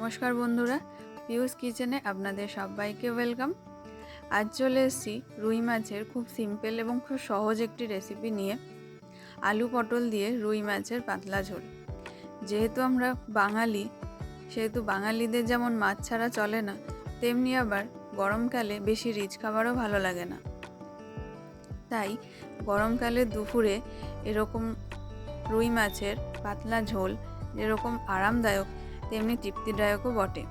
নমস্কার বন্ধুরা, পিউস কিচেনে আপনাদের সবাইকে ওয়েলকাম। আজ চলে এসেছি রুই মাছের খুব সিম্পল এবং খুব সহজ একটি রেসিপি নিয়ে। আলু পটল দিয়ে রুই মাছের পাতলা ঝোল। যেহেতু আমরা বাঙালি, সেহেতু বাঙালিদের যেমন মাছ ছাড়া চলে না, তেমনি আবার গরমকালে বেশি রিচ খাবারও ভালো লাগে না। তাই গরমকালে দুপুরে এরকম রুই মাছের পাতলা ঝোল যেরকম আরামদায়ক তেমনি তৃপ্তিদায়কও বটে।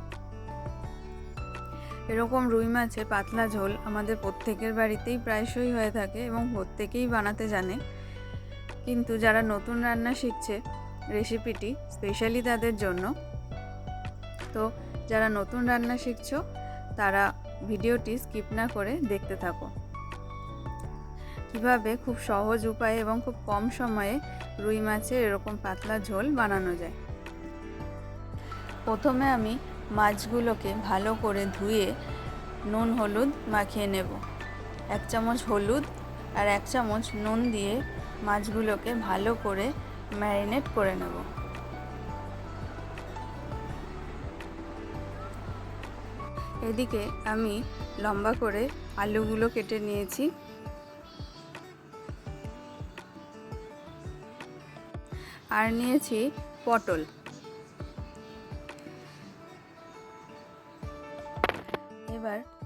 এরকম রুই মাছের পাতলা ঝোল আমাদের প্রত্যেকের বাড়িতেই প্রায়শই হয়ে থাকে এবং প্রত্যেকেই বানাতে জানে। কিন্তু যারা নতুন রান্না শিখছে রেসিপিটি স্পেশালি তাদের জন্য। তো যারা নতুন রান্না শিখছো, তারা ভিডিওটি স্কিপ না করে দেখতে থাকো। কীভাবে খুব সহজ উপায়ে এবং খুব কম সময়ে রুই মাছের এরকম পাতলা ঝোল বানানো যায়। প্রথমে আমি মাছগুলোকে ভালো করে ধুয়ে নুন, হলুদ মাখিয়ে নেব। এক চামচ হলুদ আর এক চামচ নুন দিয়ে মাছগুলোকে ভালো করে ম্যারিনেট করে নেব। এদিকে আমি লম্বা করে আলুগুলো কেটে নিয়েছি। আর নিয়েছি পটল।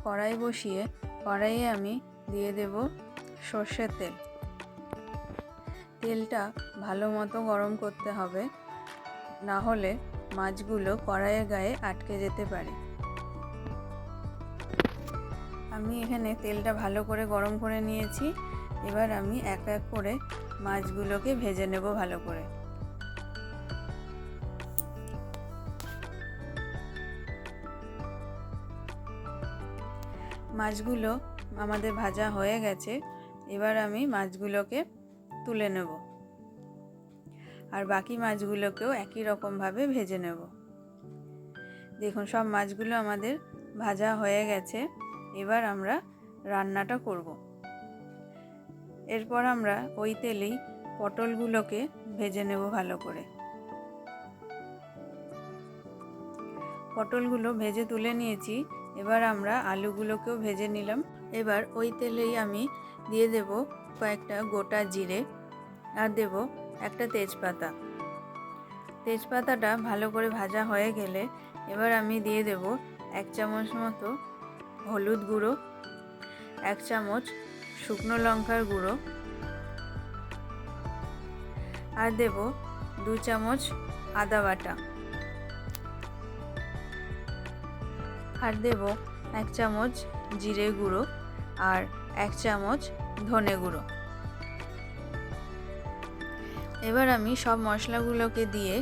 কড়াই বসিয়ে কড়াইয়ে আমি দিয়ে দেব সর্ষের তেল। তেলটা ভালো মতো গরম করতে হবে, না হলে মাছগুলো কড়াইয়ের গায়ে আটকে যেতে পারে। আমি এখানে তেলটা ভালো করে গরম করে নিয়েছি, এবার আমি এক এক করে মাছগুলোকে ভেজে নেব ভালো করে। মাছগুলো আমাদের ভাজা হয়ে গেছে, এবার আমি মাছগুলোকে তুলে নেব। আর বাকি মাছগুলোকেও একই রকমভাবে ভেজে নেব। দেখুন, সব মাছগুলো আমাদের ভাজা হয়ে গেছে, এবার আমরা রান্নাটা করব। এরপর আমরা ওই তেলেই পটলগুলোকে ভেজে নেব ভালো করে। পটলগুলো ভেজে তুলে নিয়েছি এবার আমরা আলুগুলোকেও ভেজে নিলাম। এবার ওই তেলেই আমি দিয়ে দেব কয়েকটা গোটা জিরে আর দেব একটা তেজপাতা। তেজপাতাটা ভালো করে ভাজা হয়ে গেলে এবার আমি দিয়ে দেব এক চামচ মতো হলুদ গুঁড়ো, এক চামচ শুকনো লঙ্কার গুঁড়ো আর দেব দু চামচ আদা বাটা। আর দেব এক চামচ জিরে গুঁড়ো আর এক চামচ ধনে গুঁড়ো। এবার আমি সব মশলাগুলোকে দিয়ে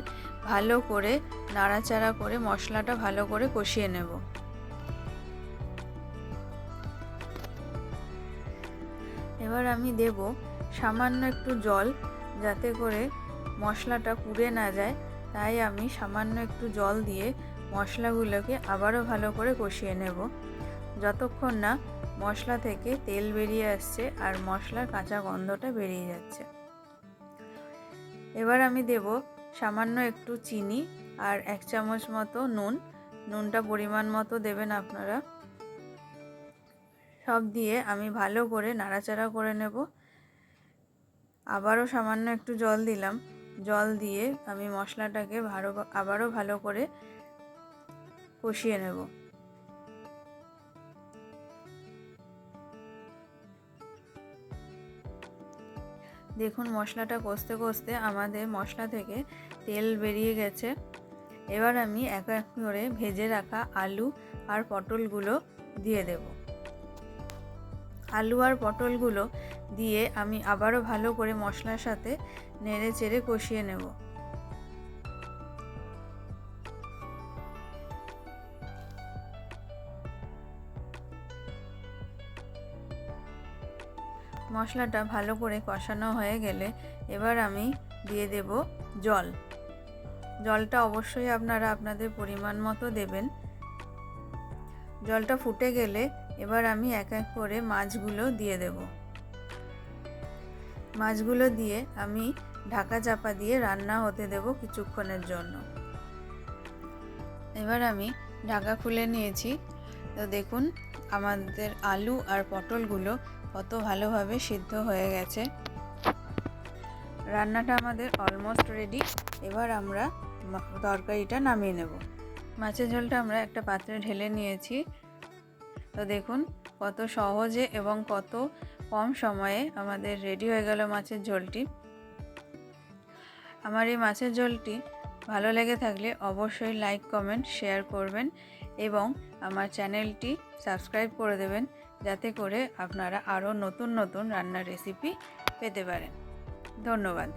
ভালো করে, নাড়াচাড়া করে মশলাটা ভালো করে কষিয়ে নেব। এবার আমি দেব সামান্য একটু জল যাতে করে মশলাটা পুড়ে না যায়, তাই আমি সামান্য একটু জল দিয়ে মশলাগুলোকে আবারও ভালো করে কষিয়ে নেব। যতক্ষণ না মশলা থেকে তেল বেরিয়ে আসছে আর মশলার কাঁচা গন্ধটা বেরিয়ে যাচ্ছে। এবার আমি দেব সামান্য একটু চিনি আর এক চামচ মতো নুন। নুনটা পরিমাণ মতো দেবেন আপনারা। সব দিয়ে আমি ভালো করে নাড়াচাড়া করে নেব। আবারও সামান্য একটু জল দিলাম। জল দিয়ে আমি মশলাটাকে ভালো আবারও ভালো করে কষিয়ে নেব। দেখুন, মশলাটা কষতে কষতে আমাদের মশলা থেকে তেল বেরিয়ে গেছে। এবার আমি এক এক করে ভেজে রাখা আলু আর পটলগুলো দিয়ে দেব। আলু আর পটলগুলো দিয়ে আমি আবারও ভালো করে মশলার সাথে নেড়ে চেড়ে কষিয়ে নেব। মশলাটা ভালো করে কষানো হয়ে গেলে এবার আমি দিয়ে দেব জল। জলটা অবশ্যই আপনারা আপনাদের পরিমাণ মতো দেবেন। জলটা ফুটে গেলে এবার আমি এক এক করে মাছগুলো দিয়ে দেব। মাছগুলো দিয়ে আমি ঢাকা চাপা দিয়ে রান্না হতে দেব কিছুক্ষণের জন্য। এবার আমি ঢাকা খুলে নিয়েছি। তো দেখুন, আমাদের আলু আর পটলগুলো কত ভালোভাবে সিদ্ধ হয়ে গেছে। রান্নাটা আমাদের অলমোস্ট রেডি এবার আমরা তরকারিটা নামিয়ে নেব। মাছের ঝোলটা আমরা একটা পাত্রে ঢেলে নিয়েছি। তো দেখুন, কত সহজে এবং কত কম সময়ে আমাদের রেডি হয়ে গেল মাছের ঝোলটি। আমার এই মাছের ঝোলটি ভালো লেগে থাকলে অবশ্যই লাইক কমেন্ট শেয়ার করবেন এবং আমার চ্যানেলটি সাবস্ক্রাইব করে দেবেন। যাতে করে আপনারা আরও নতুন নতুন রান্নার রেসিপি পেতে পারেন। ধন্যবাদ।